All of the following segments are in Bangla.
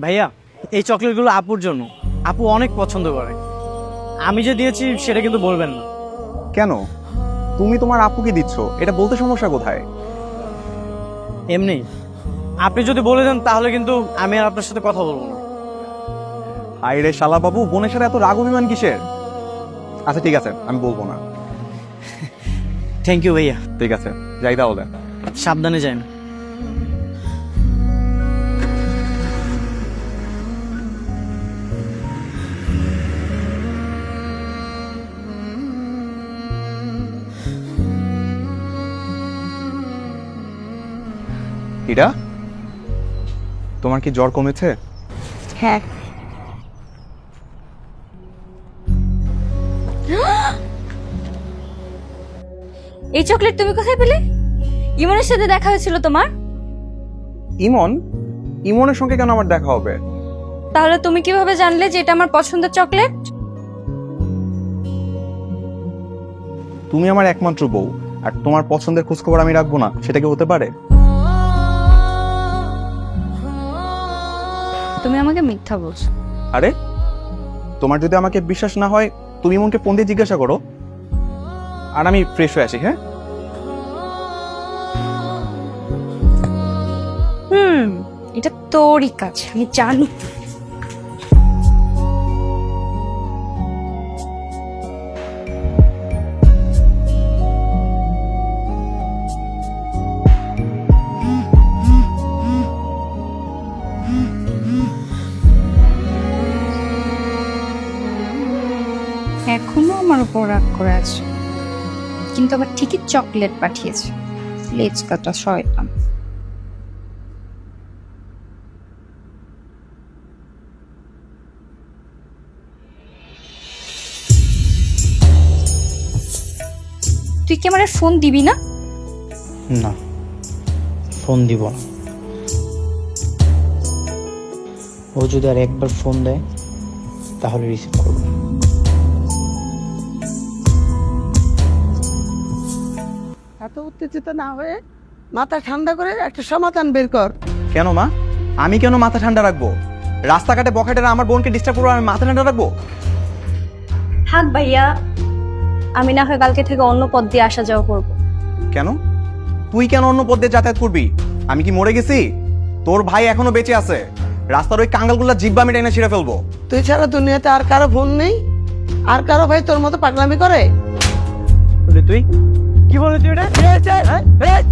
ভাইয়া এই চকলেটগুলো আপুর জন্য। আপু অনেক পছন্দ করে। আমি যে দিয়েছি সেটা কিন্তু বলবেন না। কেন? তুমি তোমার আপুকে দিচ্ছ এটা বলতে সমস্যা কোথায়? এমনি। আপনি যদি বলে দেন তাহলে কিন্তু আমি আর আপনার সাথে কথা বলব না। হাই রে শালা বাবু বোনের সাথে এত রাগ অভিমান কিসের? আচ্ছা ঠিক আছে আমি বলব না। থ্যাংক ইউ ভাইয়া। ঠিক আছে যাই তাহলে। সাবধানে যান ইরা তোমার কি জ্বর কমেছে? হ্যাঁ। এই চকলেট তুমি কোথায় পেলে? ইমনের সাথে দেখা হয়েছিল তোমার? ইমন? ইমনের সঙ্গে কেন আমার দেখা হবে? তাহলে তুমি কীভাবে জানলে যে এটা আমার পছন্দের চকলেট? তুমি আমার একমাত্র বউ আর তোমার পছন্দের খোঁজখবর আমি রাখব না সেটা কি হতে পারে? তুমি আমাকে মিথ্যা বলছো। আরে তোমার যদি আমাকে বিশ্বাস না হয় তুমি মনকে ফোন দিয়ে জিজ্ঞাসা করো। আর আমি ফ্রেশ হয়ে আসি হ্যাঁ? হুম এটা তোরই কাজ আমি জানি। করে আছে। কিন্তু আবার ঠিকই চকলেট পাঠিয়েছে। লেজ কাটা শয়তান। তুই কি আমার ফোন দিবি না? না ফোন দিব না। ও যদি আর একবার ফোন দেয়, তাহলে রিসিভ করব। এত উত্তেজিত না হয়ে মাথা ঠান্ডা করে একটা সমাধান বের কর। কেন মা? আমি কেন মাথা ঠান্ডা রাখব? রাস্তাঘাটে বখাটেরা আমার বোনকে ডিস্টার্ব করব আমি মাথা ঠান্ডা রাখব? থাক ভাইয়া আমি না হয় কালকে থেকে অন্য পথ দিয়ে আসা যাওয়া করব। কেন? তুই কেন অন্য পথ দিয়ে যাতায়াত করবি? আমি কি মরে গেছি? তোর ভাই এখনও বেঁচে আছে। রাস্তার ওই কাঙ্গালগুলা জিব্বা আমি টেনে ছিঁড়ে ফেলব। তুই ছাড়া দুনিয়াতে আর কারও ফোন নেই? আর কারও ভাই তোর মতো পাগলামি করে? বলি তুই? কি বলে তুই এটা এই, এই, এই,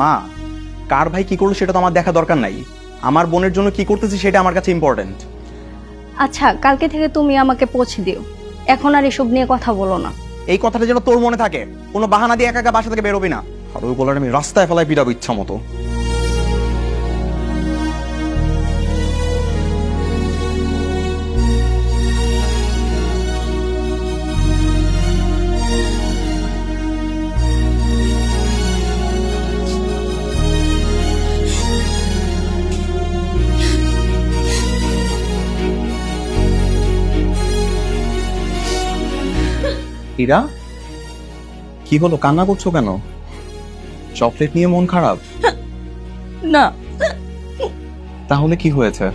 মা কার ভাই কি করল সেটা তো আমার দেখা দরকার নাই। আমার বোনের জন্য কি করতেছি সেটা আমার কাছে ইম্পর্টেন্ট আচ্ছা কালকে থেকে তুমি আমাকে পৌঁছে দিও। এখন আর এসব নিয়ে কথা বলো না। এই কথাটা যেন তোর মনে থাকে। কোনো বাহানা দিয়ে একা একা বাসা থেকে বেরোবি না। আর ওই গোলার আমি রাস্তায় ফেলায় পিটাবো ইচ্ছা মতো। ইরা কি হলো কান্না করছ কেন? চকলেট নিয়ে মন খারাপ? না। তাহলে কি হয়েছে?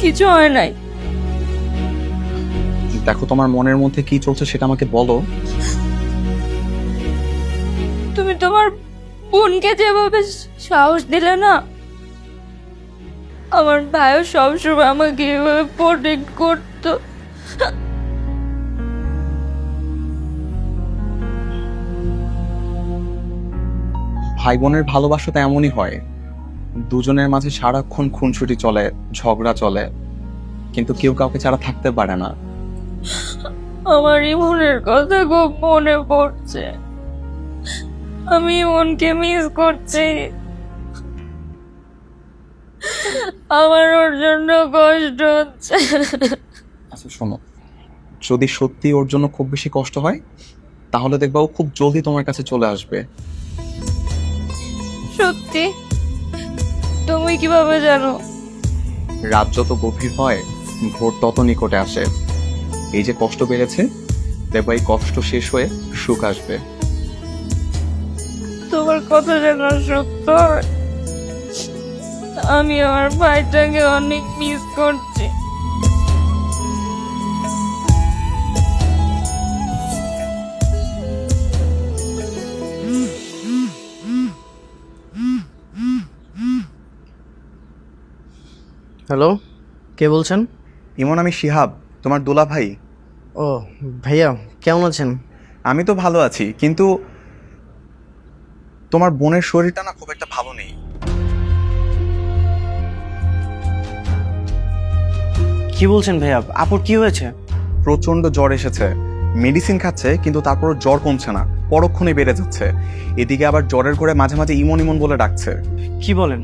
কিছু হয় নাই। দেখো তোমার মনের মধ্যে কি চলছে সেটা আমাকে বলো। তুমি তোমার বোনকে যেভাবে সাহস দিলে না আমার ভাইও সবসময় আমাকে এভাবে প্রোটেক্ট করতো। ভাই বোনের ভালোবাসা তো এমনই হয়। দুজনের মাঝে সারাক্ষণ খুনসুটি চলে ঝগড়া চলে। কিন্তু কেউ কাউকে ছাড়া থাকতে পারে না। আমার ইমনের কথা খুব মনে পড়ছে। আমি ইমনকে মিস করছি। আমার ওর জন্য কষ্ট হচ্ছে। আচ্ছা শোনো। যদি সত্যি ওর জন্য খুব বেশি কষ্ট হয় তাহলে দেখবা ও খুব জলদি তোমার কাছে চলে আসবে। সত্যি? তুমি কীভাবে জানো? রাত যত গভীর হয় ভোর তত নিকটে আসে। এই যে কষ্ট বেড়েছে দেখব এই কষ্ট শেষ হয়ে সুখ আসবে। তোমার কথা যেন সত্য। আমি আমার ভাইটাকে অনেক মিস করছি। হ্যালো। কে বলছেন? ইমন আমি শিহাব তোমার দোলা ভাই। ও ভাইয়া কেমন আছেন? আমি তো ভালো আছি কিন্তু তোমার বোনের শরীরটা না খুব একটা ভালো নেই। কি বলছেন ভাইয়া? আপুর কি হয়েছে? প্রচণ্ড জ্বর এসেছে। মেডিসিন খাচ্ছে কিন্তু তারপরও জ্বর কমছে না পরক্ষণে বেড়ে যাচ্ছে। এদিকে আবার জ্বরের করে মাঝে মাঝে ইমন ইমন বলে ডাকছে। কি বলেন?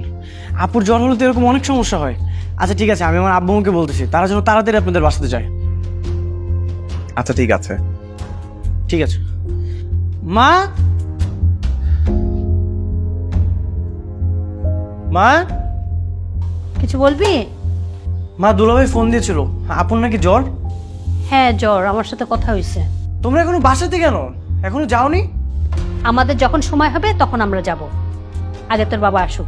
আপুর জ্বর হলে তো এরকম অনেক সমস্যা হয়। আচ্ছা ঠিক আছে আমি আমার আব্বুকে বলতেছি। তারা যেন তাড়াতাড়ি আপনাদের বাসাতে যায়। আচ্ছা ঠিক আছে। ঠিক আছে। মা? মা? কিছু বলবি? মা দুলাভাই ফোন দিয়েছিল। আপন নাকি জ্বর? হ্যাঁ জ্বর আমার সাথে কথা হয়েছে। তোমরা এখনও বাসাতে কেন? এখনও যাওনি? আমাদের যখন সময় হবে তখন আমরা যাব। আগে তোর বাবা আসুক।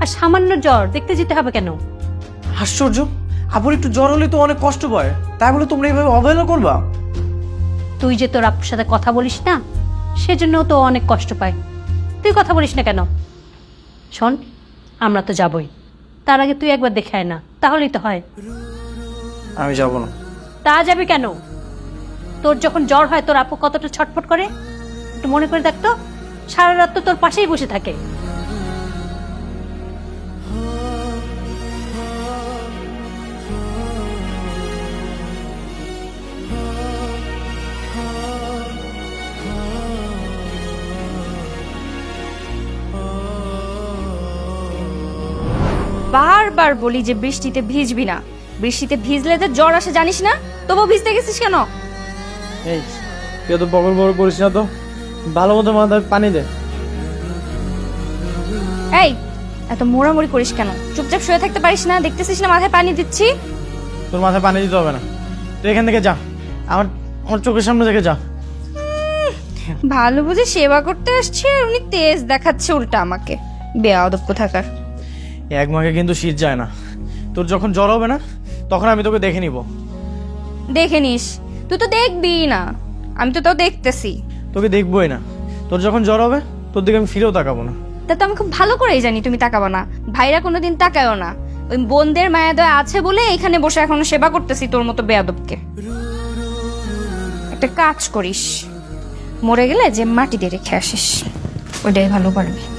আর সামান্য জ্বর দেখতে যেতে হবে কেন? আশ্চর্য। আপুর একটু জ্বর হলে তো অনেক কষ্ট পায় তাই বলে তোমরা এইভাবে অবহেলা করবা? তুই যে তোর আপুর সাথে কথা বলিস না সেজন্য তো অনেক কষ্ট পায়। তুই কথা বলিস না কেন? শোন আমরা তো যাবই। তার আগে তুই একবার দেখে আয় না তাহলেই তো হয়। আমি যাব না। তা যাবে কেন? তোর যখন জ্বর হয় তোর আপু কতটা ছটফট করে? একটু মনে করে দেখ তো। সারা রাত তো তোর পাশেই বসে থাকে। বারবার বলি যে বৃষ্টিতে ভিজবি না। বৃষ্টিতে ভিজলে তো জ্বর আসে জানিস না? তবু ভিজতে গেছিস কেন? এই কেউ তো বগল বগল করিস না তো। ভালো মতো মাথায় পানি দে। এই এত মোড়ামুড়ি করিস কেন? চুপচাপ শুয়ে থাকতে পারিস না দেখতেছিস না মাথায় পানি দিচ্ছি? তোর মাথায় পানি দিতে হবে না। তুই এখান থেকে যা। আমার আমার চোখের সামনে থেকে যা। ভালো বুঝে সেবা করতে আসছে আর উনি তেজ দেখাচ্ছে উল্টা আমাকে। বেয়াদব কোথাকার। এক মাকে কিন্তু শীত যায় না। তোর যখন জ্বর হবে না তখন আমি তোকে দেখে নিব। দেখে নিস। তুই তো দেখবি না। আমি তো তাও দেখতেছি। তোকে দেখবই না। তোর যখন জ্বর হবে তোর দিকে আমি ফিরেও তাকাবো না। তা তো আমি খুব ভালো করেই জানি তুমি তাকাবো না। ভাইরা কোনোদিন তাকায়ও না। ওই বোনদের মায়া দয়া আছে বলে এখানে বসে এখনও সেবা করতেছি তোর মতো বেয়াদবকে। একটা কাজ করিস। মরে গেলে যে মাটি দিয়ে রেখে আসিস ওইটাই ভালো পারবি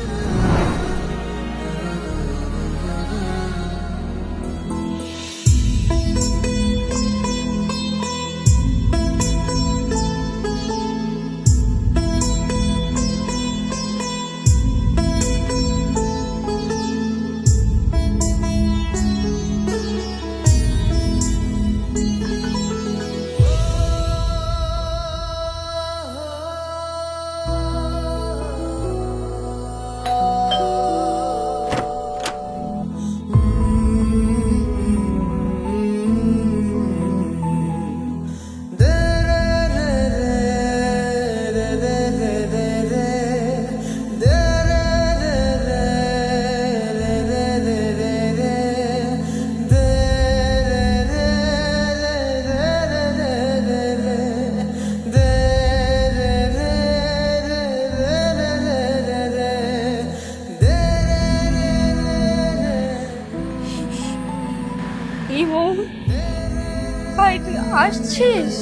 তুই আসছিস?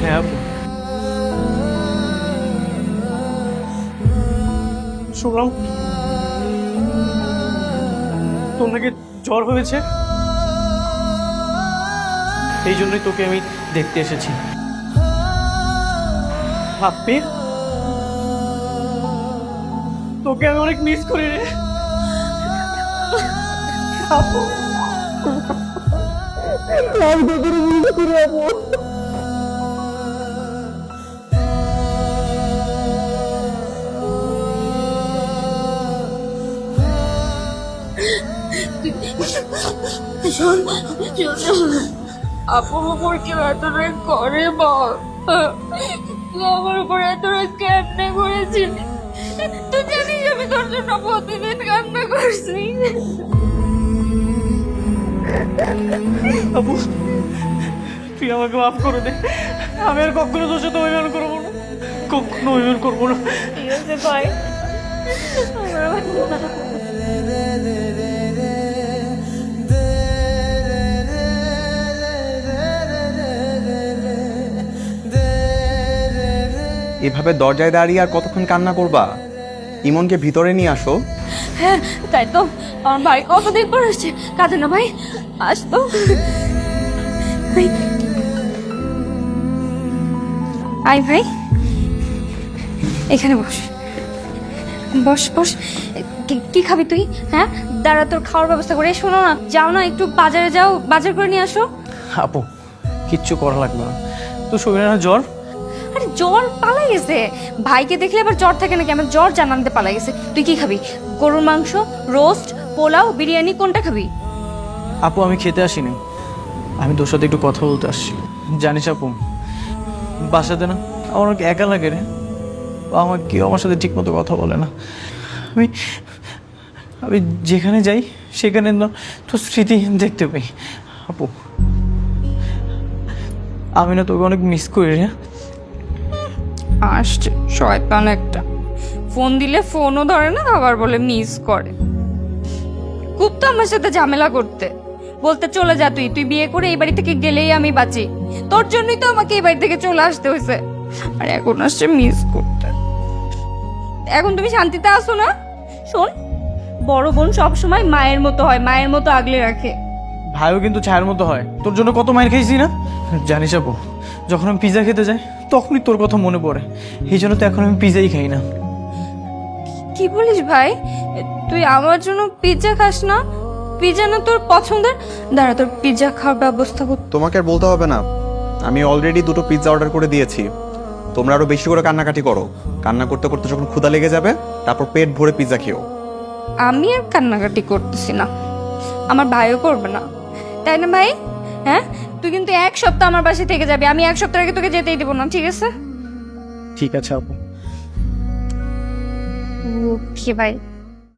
হ্যাঁ আপু। শুনলাম। তোর নাকি জ্বর হয়েছে? এই জন্যই তোকে আমি দেখতে এসেছি। হাপ্পি তোকে আমি অনেক মিস করি রে। আপু উপর কেউ এতটা করে বল আমার উপর এতটা কেমনে করেছিস তুই জানিস আমি তোর জন্য প্রতিদিন কান্না করছি। আপু তুই আমাকে মাফ করে দে। আমি আর কখনো তোর সাথে অভিমান করব না। কখনো অভিমান করব না। ঠিক আছে ভাই এভাবে দরজায় দাঁড়িয়ে আর কতক্ষণ কান্না করবা? ইমনকে ভিতরে নিয়ে আসো। হ্যাঁ তাই তো। আমার ভাই কতদিন পর আসছে। কাজে না ভাই, আসতো। আই ভাই। এখানে বস। বস বস। কি- খাবি তুই? হ্যাঁ? দাঁড়া, তোর খাওয়ার ব্যবস্থা করে। শোনো না, যাও না, একটু বাজারে যাও। বাজার করে নিয়ে আসো। আপু, কিচ্ছু করা লাগবে না। তো শরীরে না জ্বর? জ্বর পালাই গেছে ভাইকে দেখলে আবার জ্বর থাকে নাকি? আমার জ্বর জানাতে পালাই গেছে তুই কি খাবি? গরুর মাংস, রোস্ট, পোলাও, বিরিয়ানি, কোনটা খাবি? আপু, আমি খেতে আসিনি। আমি তোর সাথে একটু কথা বলতে আসছি। জানিস আপু, বাসাতে না আমার অনেক একা লাগে রে। আমার কেউ আমার সাথে ঠিক মতো কথা বলে না। আমি আমি যেখানে যাই, সেখানে তোর স্মৃতি দেখতে পাই। আপু, আমি না তোকে অনেক মিস করি রে। আসছে, শয়তান একটা। ফোন দিলে ফোনও ধরে না, আবার বলে মিস করে। খুব তো আমার সাথে ঝামেলা করতে। বলতে, চলে যা তুই তুই বিয়ে করে এই বাড়ি থেকে গেলেই আমি বাঁচি। তোর জন্যই তো আমাকে এই বাড়ি থেকে চলে আসতে হয়েছে। আর এখন আসছে মিস করতে। এখন তুমি শান্তিতে আসো না? শোন, বড় বোন সব সময় মায়ের মতো হয়, মায়ের মতো আগলে রাখে। ভাইও কিন্তু ছায়ের মতো হয়। তোর জন্য কত মায়ের খেয়েছি না? জানিস আপু, যখন আমি পিৎজা খেতে যাই তখনই তোর কথা মনে পড়ে। এই জন্য তো এখন আমি পিৎজাই খাই না। কি বলিস ভাই? তুই আমার জন্য পিৎজা খাস না? পিৎজা না তোর পছন্দের? দাঁড়া তোর পিৎজা খাওয়ার ব্যবস্থা কর। তোমাকে আর বলতে হবে না। আমি অলরেডি দুটো পিৎজা অর্ডার করে দিয়েছি। তোমরা আরও বেশি করে কান্নাকাটি করো। কান্না করতে করতে যখন ক্ষুধা লেগে যাবে তারপর পেট ভরে পিৎজা খেও। আমি আর কান্নাকাটি করতেছি না। আমার ভাইও করবে না। তাই না ভাই? হ্যাঁ? তুই কিন্তু এক সপ্তাহ আমার বাসায় থেকে যাবি। আমি এক সপ্তাহ আগে তোকে যেতেই দেবো না ঠিক আছে? ঠিক আছে আপু। ওকে ভাই